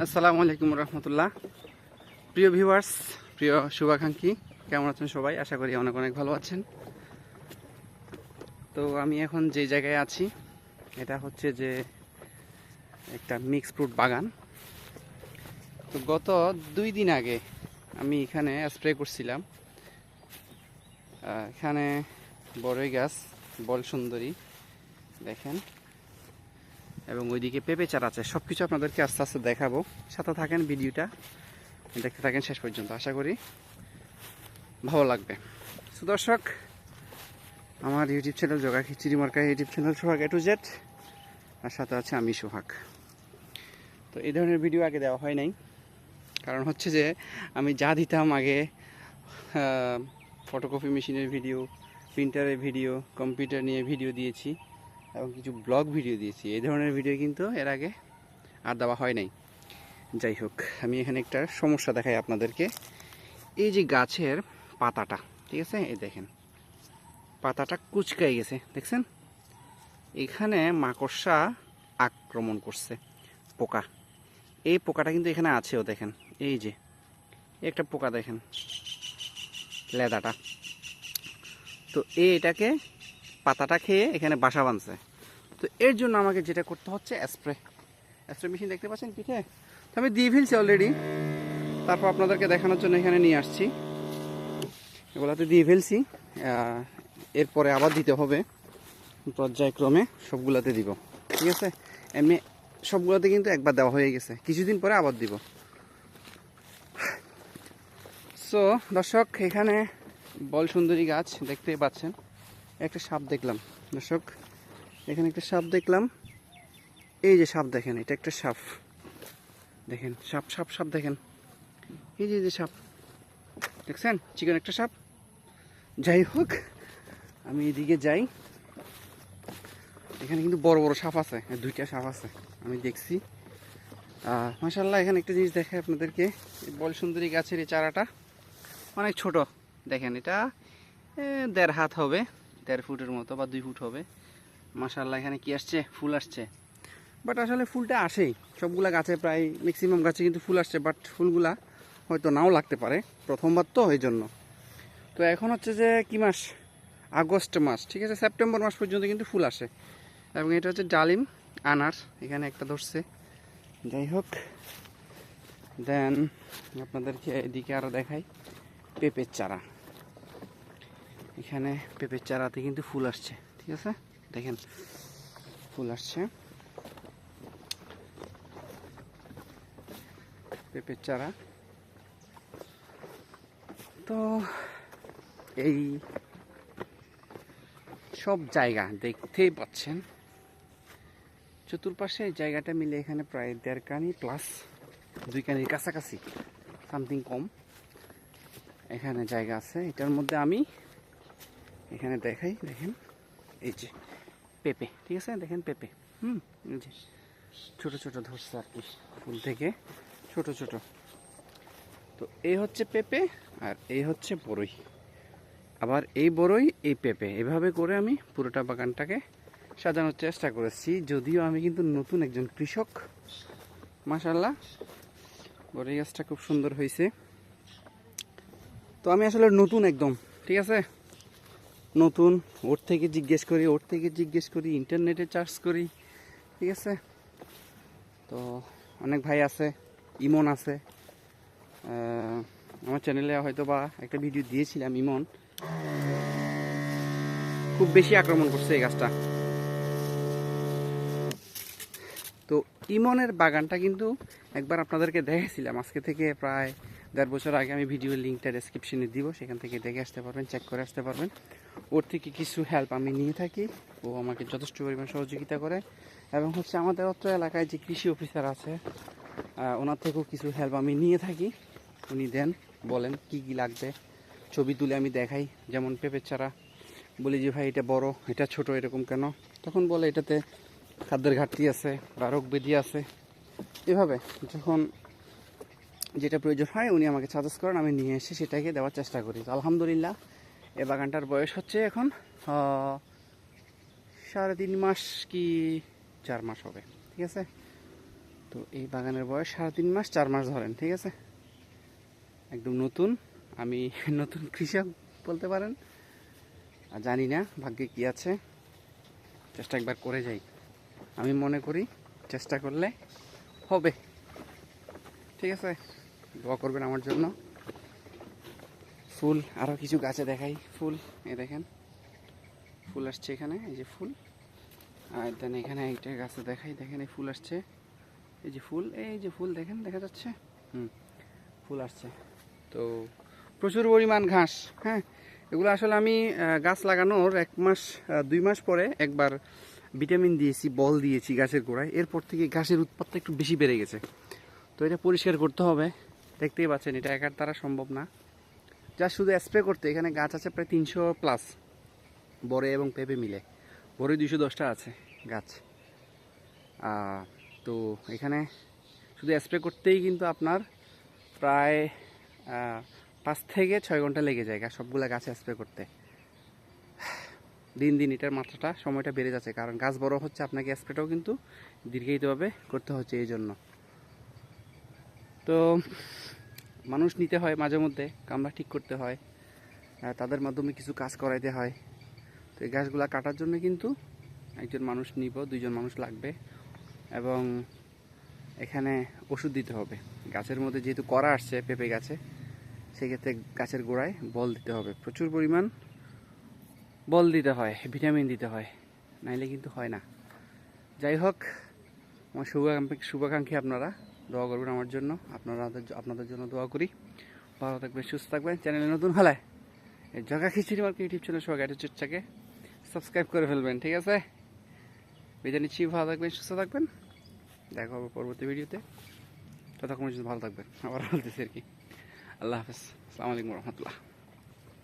আসসালামু আলাইকুম রহমতুল্লাহ। প্রিয় ভিউয়ার্স প্রিয় শুভাকাঙ্ক্ষী, কেমন আছেন সবাই? আশা করি অনেক অনেক ভালো আছেন। তো আমি এখন যে জায়গায় আছি, এটা হচ্ছে যে একটা মিক্স ফ্রুট বাগান। তো গত দুই দিন আগে আমি এখানে স্প্রে করছিলাম। এখানে বড়ই গাছ, বল সুন্দরী, দেখেন। এবং ওইদিকে পেঁপে চারা আছে। সব কিছু আপনাদেরকে আস্তে আস্তে দেখাবো। সাথে থাকেন ভিডিওটা। দেখতে থাকেন শেষ পর্যন্ত। আশা করি ভালো লাগবে। সুদর্শক আমার ইউটিউব চ্যানেল জগা খিচুড়ি মার্কা YouTube channel Sohag A to Z আর সাথে আছে আমি সোহাগ। তো এই ধরনের ভিডিও আগে দেওয়া হয় নাই। কারণ হচ্ছে যে, আমি যা দিতাম আগে ফটোকপি মেশিনের ভিডিও প্রিন্টারের ভিডিও কম্পিউটার নিয়ে ভিডিও দিয়েছি। এবং কিছু ব্লগ ভিডিও দিয়েছি। এই ধরনের ভিডিও কিন্তু এর আগে আর দেওয়া হয় নাই। যাই হোক, আমি এখানে একটা সমস্যা দেখাই আপনাদেরকে। এই যে গাছের পাতাটা, ঠিক আছে? এই দেখেন, পাতাটা কুচকাই গেছে, দেখছেন? এখানে মাকড়সা আক্রমণ করছে, পোকা। এই পোকাটা কিন্তু এখানে আছেও, দেখেন। এই যে একটা পোকা দেখেন, লেদাটা। তো এটাকে পাতাটা খেয়ে এখানে বাসা বাঁধছে। তো এর জন্য আমাকে যেটা করতে হচ্ছে স্প্রে স্প্রে মেশিন দেখতে পাচ্ছেন পিঠে? তো আমি দিয়ে ফেলছি অলরেডি তারপর আপনাদেরকে দেখানোর জন্য এখানে নিয়ে আসছি। এগুলোতে দিয়ে ফেলছি। এরপরে আবার দিতে হবে। পর্যায়ক্রমে সবগুলাতে দিব। ঠিক আছে? এমনি সবগুলোতে কিন্তু একবার দেওয়া হয়ে গেছে। কিছুদিন পরে আবার দিব। সো দর্শক, এখানে বল সুন্দরী গাছ দেখতেই পাচ্ছেন। একটা সাপ দেখলাম। দর্শক, এখানে একটা সাপ দেখলাম। এই যে সাপ দেখেন, এটা একটা সাপ। দেখেন, সাপ সাপ সাপ দেখেন। এই যে যে সাপ। দেখছেন? চিকেন একটা সাপ। যাই হোক, আমি এদিকে যাই। এখানে কিন্তু বড় বড় সাপ আছে। দুইটা সাপ আছে, আমি দেখছি। মাসাল্লাহ এখানে একটা জিনিস দেখে আপনাদেরকে। বল সুন্দরী গাছের এই চারাটা অনেক ছোট। দেখেন, এটা দেড় হাত হবে। দেড় ফুটের মতো বা দুই ফুট হবে। মাসাল্লাহ এখানে কি আসছে? ফুল আসছে। বাট আসলে ফুলটা আসেই। সবগুলা গাছে প্রায় ম্যাক্সিমাম গাছে কিন্তু ফুল আসছে বাট ফুলগুলা হয়তো নাও লাগতে পারে প্রথমবার তো এই জন্য তো এখন হচ্ছে যে কি মাস? আগস্ট মাস, ঠিক আছে? সেপ্টেম্বর মাস পর্যন্ত কিন্তু ফুল আসে। এবং এটা হচ্ছে ডালিম, আনার, এখানে একটা ধরছে। যাই হোক দেন আপনাদেরকে এদিকে আরও দেখাই পেঁপের চারা। এখানে পেঁপের চারাতে কিন্তু ফুল আসছে, ঠিক আছে? দেখেন, ফুল আসছে। পেঁপের চারা। তো এই সব জায়গা দেখতেই পাচ্ছেন। চতুর্পাশে জায়গাটা মিলে এখানে প্রায় দেড় কানি প্লাস দুই কানির কাছাকাছি সামথিং কম। এখানে জায়গা আছে, এটার মধ্যে আমি এখানে দেখাই, দেখেন। এই যে, পেঁপে, ঠিক আছে? দেখেন পেঁপে। হুম, এই যে, ছোটো ছোটো ধরছে আর কি, ফুল থেকে। ছোট ছোট। তো এই হচ্ছে পেঁপে আর এই হচ্ছে বড়ই। আবার এই বড়ই, এই পেঁপে। এভাবে করে আমি পুরোটা বাগানটাকে সাজানোর চেষ্টা করেছি। যদিও আমি কিন্তু নতুন একজন কৃষক। মাশাল্লাহ বড়ই গাছটা খুব সুন্দর হয়েছে। তো আমি আসলে নতুন একদম, ঠিক আছে? নতুন, ওর থেকে জিজ্ঞেস করি, ওর থেকে জিজ্ঞেস করি ইন্টারনেটে চার্জ করি, ঠিক আছে? তো অনেক ভাই আছে, ইমন আছে। আমার চ্যানেলে হয়তো বা একটা ভিডিও দিয়েছিলাম ইমন। খুব বেশি আক্রমণ করছে এই গাছটা। তো ইমনের বাগানটা কিন্তু একবার আপনাদেরকে দেখেছিলাম আজকে থেকে প্রায় দেড় বছর আগে আমি ভিডিওর লিঙ্কটা ডেসক্রিপশনে দিব, সেখান থেকে দেখে আসতে পারবেন চেক করে আসতে পারবেন। ওর থেকে কিছু হেল্প আমি নিয়ে থাকি, ও আমাকে যথেষ্ট পরিমাণ সহযোগিতা করে। এবং হচ্ছে আমাদের অত্র এলাকায় যে কৃষি অফিসার আছে ওনার থেকেও কিছু হেল্প আমি নিয়ে থাকি। উনি দেন, বলেন কি কি লাগবে। ছবি তুলে আমি দেখাই, যেমন পেঁপের চারা। বলি যে, ভাই, এটা বড়, এটা ছোট, এরকম কেন? তখন বলে, এটাতে খাদ্যের ঘাটতি আছে বা রোগ ব্যাধি আছে। এভাবে যখন যেটা প্রয়োজন হয় উনি আমাকে সাজেস্ট করেন, আমি নিয়ে এসে সেটাকে দেওয়ার চেষ্টা করি। আলহামদুলিল্লাহ, এ বাগানটার বয়স হচ্ছে এখন সাড়ে তিন মাস কি চার মাস হবে, ঠিক আছে? তো এই বাগানের বয়স সাড়ে তিন মাস, চার মাস ধরেন, ঠিক আছে? একদম নতুন, আমি নতুন কৃষক বলতে পারেন। আর জানি না, ভাগ্যে কি আছে, চেষ্টা একবার করে যাই। আমি মনে করি, চেষ্টা করলে হবে, ঠিক আছে? দোয়া করবেন আমার জন্য। ফুল আরও কিছু গাছে দেখাই। ফুল এ দেখেন। ফুল আসছে এখানে, এই যে ফুল। আর দেন এখানে একটা গাছে দেখাই, দেখেন এই ফুল আসছে। এই যে ফুল, এই যে ফুল দেখেন, দেখা যাচ্ছে? হুম, ফুল আসছে। তো প্রচুর পরিমাণ ঘাস হ্যাঁ? এগুলো আসলে আমি গাছ লাগানোর এক মাস দুই মাস পরে একবার ভিটামিন দিয়েছি, বল দিয়েছি গাছের গোড়ায়। এরপর থেকে ঘাসের উৎপাদটা একটু বেশি বেড়ে গেছে। তো এটা পরিষ্কার করতে হবে। দেখতেই পাচ্ছেন, এটা একার দ্বারা সম্ভব না। যা শুধু স্প্রে করতে, এখানে গাছ আছে প্রায় তিনশো প্লাস বরে এবং পেঁপে মিলে। বড়ে দুইশো দশটা আছে গাছ। তো এখানে শুধু স্প্রে করতেই কিন্তু আপনার প্রায় পাঁচ থেকে ছয় ঘণ্টা লেগে যায় সবগুলা গাছে স্প্রে করতে। দিন দিন এটার মাত্রাটা, সময়টা বেড়ে যাচ্ছে। কারণ গাছ বড় হচ্ছে, আপনাকে স্প্রেটাও কিন্তু দীর্ঘায়িতভাবে করতে হচ্ছে এই জন্য। তো মানুষ নিতে হয় মাঝে মধ্যে, কামরা ঠিক করতে হয় তাদের মাধ্যমে কিছু কাজ করাইতে হয়। তো এই গাছগুলা কাটার জন্য কিন্তু একজন মানুষ নিব, দুইজন মানুষ লাগবে এবং এখানে ওষুধ দিতে হবে। গাছের মধ্যে যেহেতু করা আসছে পেঁপে গাছে, সেক্ষেত্রে গাছের গোড়ায় বল দিতে হবে। প্রচুর পরিমাণ বল দিতে হয়, ভিটামিন দিতে হয়, নাইলে কিন্তু হয় না। যাই হোক, আমার শুভাকাঙ্ক্ষী শুভাকাঙ্ক্ষী আপনারা দোয়া করবেন আমার জন্য। আপনারা আপনাদের জন্য দোয়া করি। ভালো থাকবেন, সুস্থ থাকবেন। চ্যানেলে নতুন হলে এই জগা খিচুড়ি মার্কে ইউটিউব চ্যানেল সবাই চর্চাকে সাবস্ক্রাইব করে ফেলবেন, ঠিক আছে? বিদায় নিচ্ছি, ভালো থাকবেন, সুস্থ থাকবেন। দেখা হবে পরবর্তী ভিডিওতে। ততক্ষণ ভালো থাকবেন। আবার বলতেছি আর কি। আল্লাহ হাফেজ। আসসালামু আলাইকুম রহমতুল্লাহ।